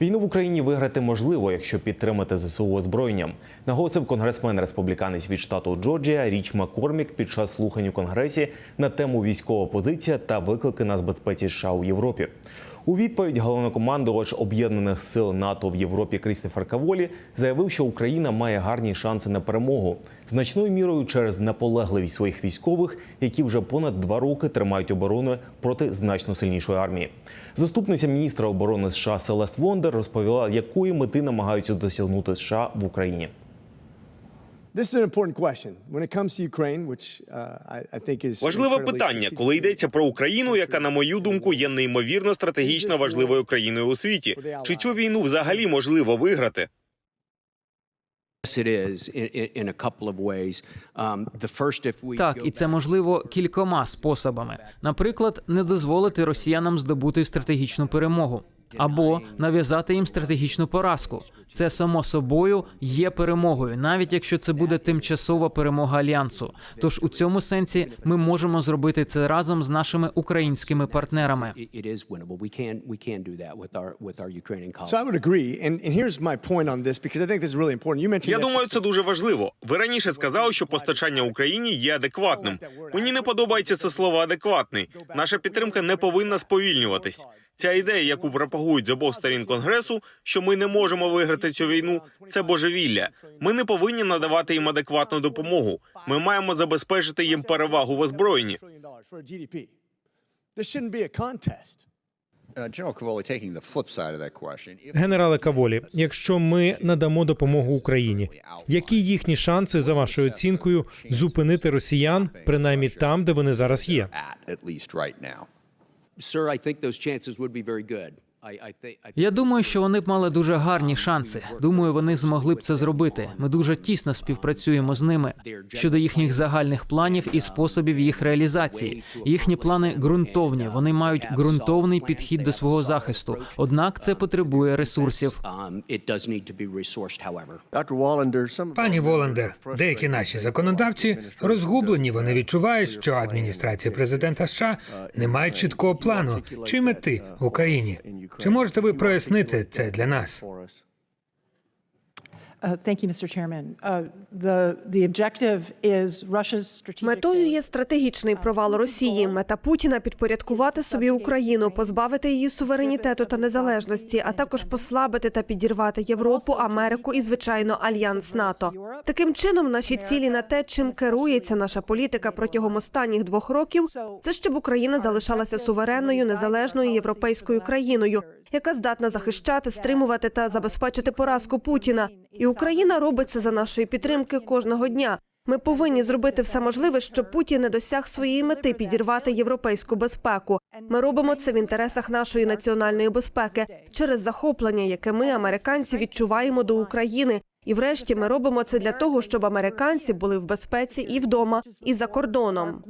Війну в Україні виграти можливо, якщо підтримати ЗСУ озброєнням, наголосив конгресмен республіканець від штату Джорджія Річ Маккормік під час слухань у конгресі на тему військова позиція та виклики на безпеці США у Європі. У відповідь головнокомандувач об'єднаних сил НАТО в Європі Крістофер Каволі заявив, що Україна має гарні шанси на перемогу значною мірою через наполегливість своїх військових, які вже понад два роки тримають оборону проти значно сильнішої армії. Заступниця міністра оборони США Селест Вондер розповіла, якої мети намагаються досягнути США в Україні. Важливе питання, коли йдеться про Україну, яка, на мою думку, є неймовірно стратегічно важливою країною у світі. Чи цю війну взагалі можливо виграти? Yes, it is in, in, in a couple of ways. Um, the first, if we Так, і це можливо кількома способами. Наприклад, не дозволити росіянам здобути стратегічну перемогу або нав'язати їм стратегічну поразку. Це само собою є перемогою, навіть якщо це буде тимчасова перемога альянсу. Тож у цьому сенсі ми можемо зробити це разом з нашими українськими партнерами. Я думаю, це дуже важливо. Ви раніше сказали, що постачання Україні є адекватним. Мені не подобається це слово адекватний. Наша підтримка не повинна сповільнюватись. Ця ідея, яку пропагують з обох сторін конгресу, що ми не можемо виграти цю війну, це божевілля. Ми не повинні надавати їм адекватну допомогу. Ми маємо забезпечити їм перевагу в озброєнні. Uh, Генерале Каволі, якщо ми надамо допомогу Україні, які їхні шанси за вашою оцінкою зупинити росіян, принаймні там, де вони зараз є? Sir, I think those chances would be very good. Я думаю, що вони б мали дуже гарні шанси. Думаю, вони змогли б це зробити. Ми дуже тісно співпрацюємо з ними щодо їхніх загальних планів і способів їх реалізації. Їхні плани ґрунтовні. Вони мають ґрунтовний підхід до свого захисту. Однак це потребує ресурсів. Пані Воландер, деякі наші законодавці розгублені. Вони відчувають, що адміністрація президента США не має чіткого плану чи мети в Україні. Чи можете ви прояснити це для нас? Метою є стратегічний провал Росії. Мета Путіна підпорядкувати собі Україну, позбавити її суверенітету та незалежності, а також послабити та підірвати Європу, Америку і звичайно альянс НАТО. Таким чином, наші цілі на те, чим керується наша політика протягом останніх двох років, це щоб Україна залишалася суверенною, незалежною європейською країною, яка здатна захищати, стримувати та забезпечити поразку Путіна. І Україна робить це за нашої підтримки кожного дня. Ми повинні зробити все можливе, щоб Путін не досяг своєї мети підірвати європейську безпеку. Ми робимо це в інтересах нашої національної безпеки через захоплення, яке ми, американці, відчуваємо до України. І врешті ми робимо це для того, щоб американці були в безпеці і вдома, і за кордоном.